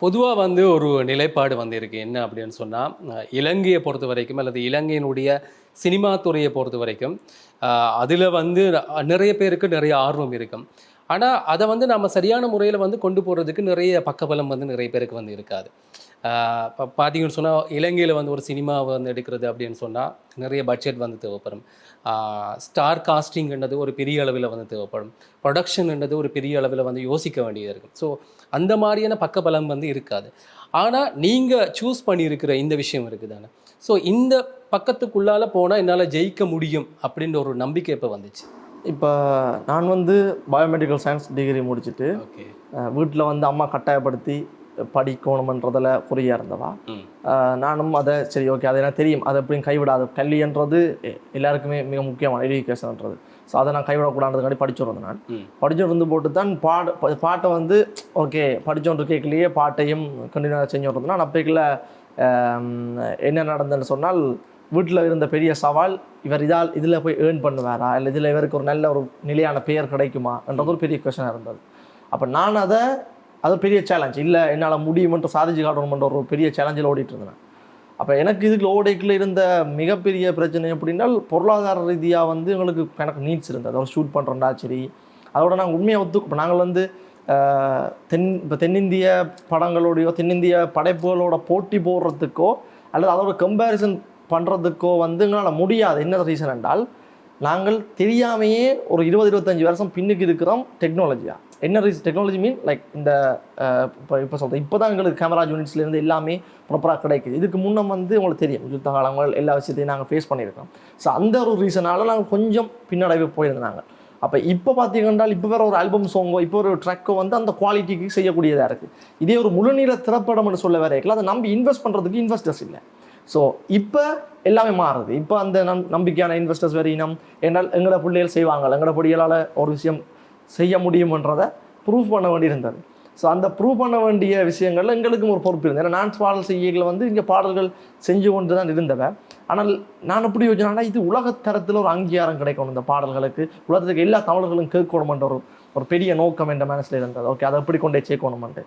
பொதுவாக வந்து ஒரு நிலைப்பாடு வந்து இருக்குது என்ன அப்படின்னு சொன்னால் இலங்கையை பொறுத்த வரைக்கும் அல்லது இலங்கையினுடைய சினிமா துறையை பொறுத்த வரைக்கும் அதில் வந்து நிறைய பேருக்கு நிறைய ஆர்வம் இருக்கும். ஆனால் அதை வந்து நம்ம சரியான முறையில் வந்து கொண்டு போகிறதுக்கு நிறைய பக்கபலம் வந்து நிறைய பேருக்கு வந்து இருக்காது. இப்போ பார்த்தீங்கன்னு சொன்னால் இலங்கையில் வந்து ஒரு சினிமாவை வந்து எடுக்கிறது அப்படின்னு சொன்னால் நிறைய பட்ஜெட் வந்து தேவைப்படும். ஸ்டார் காஸ்டிங்ன்றது ஒரு பெரிய அளவில் வந்து தேவைப்படும். ப்ரொடக்ஷன்ன்றது ஒரு பெரிய அளவில் வந்து யோசிக்க வேண்டியது இருக்கும். ஸோ அந்த மாதிரியான பக்கபலம் வந்து இருக்காது. ஆனால் நீங்கள் சூஸ் பண்ணியிருக்கிற இந்த விஷயம் இருக்குதானே? ஸோ இந்த பக்கத்துக்குள்ளால போனால் என்னால் ஜெயிக்க முடியும் அப்படின்ற ஒரு நம்பிக்கை இப்போ வந்துச்சு. இப்போ நான் வந்து பயோமெடிக்கல் சயின்ஸ் டிகிரி முடிச்சுட்டு ஓகே. வீட்டில் வந்து அம்மா கட்டாயப்படுத்தி படிக்கணுமன்றதில் குறியாக இருந்தவா நானும் அதை சரி ஓகே அது எனக்கு தெரியும். அதை எப்படியும் கைவிடாது. கல்வின்றது எல்லாருக்குமே மிக முக்கியமான எஜுகேஷன்ன்றது ஸோ அதை நான் கைவிடக்கூடாதுக்காண்டி படிச்சுருந்தேன் நான். படிச்சுட்டு போட்டு தான் பாட பாட்டை வந்து ஓகே படிச்சோன்று கேட்கலையே பாட்டையும் கண்டினியூ செஞ்சு இருந்தேன் நான் அப்பைக்குள்ள என்ன நடந்ததுன்னு சொன்னால் வீட்டில் இருந்த பெரிய சவால் இவர் இதால் இதில் போய் ஏர்ன் பண்ணுவாரா? இல்லை இதில் இவருக்கு ஒரு நல்ல ஒரு நிலையான பெயர் கிடைக்குமா? என்றது ஒரு பெரிய கொஷனாக இருந்தது. அப்போ நான் அதை அது பெரிய சேலஞ்ச் இல்லை என்னால் முடியுமென்று சாதிச்சு காட்டணுமென்ற ஒரு பெரிய சேலஞ்சில் ஓடிட்டு இருந்தேன். அப்போ எனக்கு இதுக்கு ஓடைக்குள்ள இருந்த மிகப்பெரிய பிரச்சனை எப்படின்னால் பொருளாதார ரீதியாக வந்து எங்களுக்கு எனக்கு நீட்ஸ் இருந்தது. அதோட ஷூட் பண்ணுறோம்டா சரி. அதோட நாங்கள் உண்மையாக ஒத்து இப்போ நாங்கள் வந்து தென் இப்போ தென்னிந்திய படங்களோடையோ தென்னிந்திய படைப்புகளோட போட்டி போடுறதுக்கோ அல்லது அதோட கம்பேரிசன் பண்ணுறதுக்கோ வந்து எங்களால் முடியாது. என்ன ரீசன் என்றால் நாங்கள் தெரியாமையே ஒரு இருபது இருபத்தஞ்சு வருஷம் பின்னுக்கு இருக்கிறோம் டெக்னாலஜியாக என்ன ரீசன் டெக்னாலஜி மீன் லைக் இந்த இப்போ இப்போ சொல்கிறேன் இப்போ தான் எங்களுக்கு கேமரா யூனிட்ஸ்லேருந்து எல்லாமே ப்ராப்பராக கிடைக்குது. இதுக்கு முன்னே வந்து உங்களுக்கு தெரியும். யுத்த காலங்கள் எல்லா விஷயத்தையும் நாங்கள் ஃபேஸ் பண்ணியிருக்கோம். ஸோ அந்த ஒரு ரீசனால நாங்கள் கொஞ்சம் பின்னடைவு போயிருந்தாங்க. அப்போ இப்போ பார்த்தீங்கன்னா இப்போ வேறு ஒரு ஆல்பம் சாங்கோ இப்போ ஒரு ட்ராக்கோ வந்து அந்த குவாலிட்டிக்கு செய்யக்கூடியதாக இருக்குது இதே ஒரு முழுநீள திரைப்படம்னு சொல்ல வரைக்கும் அதை நம்பி இன்வெஸ்ட் பண்ணுறதுக்கு இன்வெஸ்டர்ஸ் இல்லை. ஸோ இப்போ எல்லாமே மாறுது. இப்போ அந்த நம் நம்பிக்கையான இன்வெஸ்டர்ஸ் வேறு இனம் என்னால் எங்களோட பிள்ளைகள் செய்வாங்க எங்களோட பிள்ளைகளால் ஒரு விஷயம் செய்ய முடியுமன்றதை ப்ரூவ் பண்ண வேண்டியிருந்தது. ஸோ அந்த ப்ரூவ் பண்ண வேண்டிய விஷயங்கள்ல எங்களுக்கும் ஒரு பொறுப்பு இருந்தது. ஏன்னா நான் பாடல் செய்யல வந்து இங்கே பாடல்கள் செஞ்சு கொண்டு தான் இருந்தவன். ஆனால் நான் எப்படி யோசிச்சேன்னா இது உலகத்தரத்தில் ஒரு அங்கீகாரம் கிடைக்கணும் இந்த பாடல்களுக்கு. உலகத்துக்கு எல்லா தமிழர்களும் கேட்கணுமென்ற ஒரு ஒரு பெரிய நோக்கம் என்ற மனசில் இருந்தது. ஓகே அதை எப்படி கொண்டே சேர்க்கணுமென்ட்டு.